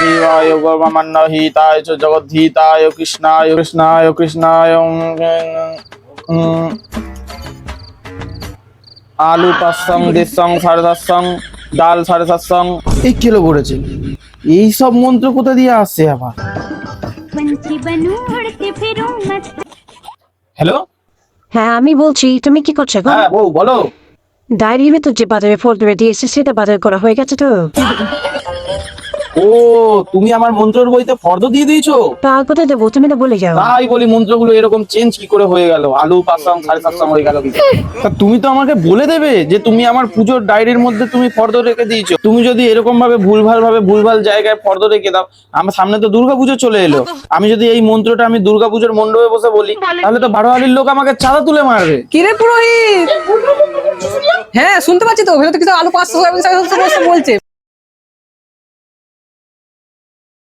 জীবায় গর্বমান্য হিতায় চ জগদ্ধিতায় কৃষ্ণায় কৃষ্ণায় কৃষ্ণায় উম, উম, আলু পাঁচসং দেড়সং সাড়ে সাতসং ডাল সাড়ে সাতসং এই কিলো করেছে এই সব মন্ত্র কোথা দিয়ে আসছে আবার पंछी बनूं उड़ते फिरूं मत হ্যালো হ্যাঁ আমি বলছি তুমি কি করছো গো হ্যাঁ বউ বলো ডায়েরির ভেতর যে বাজারে ফল করে দিয়েছে সেটা বাজার করা হয়ে গেছে তো। ও তুমি আমার মন্ত্রের বইতে ফর্দ দিয়ে দিয়েছ? তার কোথায় দেবো? তুমি তো বলে যাও। তাই বলি মন্ত্রগুলো এরকম চেঞ্জ কি করে হয়ে গেল? আলু পাঁচসং সাড়ে সাতসং হয়ে গেল তা তুমি তো আমাকে বলে দেবে যে তুমি আমার পুজোর ডায়েরির মধ্যে তুমি ফর্দ রেখে দিয়েছ। তুমি যদি এরকম ভাবে ভুলভাল ভাবে ভুলভাল জায়গায় ফর্দ রেখে দাও আমার সামনে তো দুর্গাপুজো চলে এলো। আমি যদি এই মন্ত্রটা আমি দুর্গাপুজোর মণ্ডপে বসে বলি তাহলে তো বারোয়ারির লোক আমাকে চাঁদা তুলে মারবে। কিরে পুরোহিত? হ্যাঁ শুনতে পাচ্ছি তো। ভেতর কিছু আলু পাঁচশো বলছে।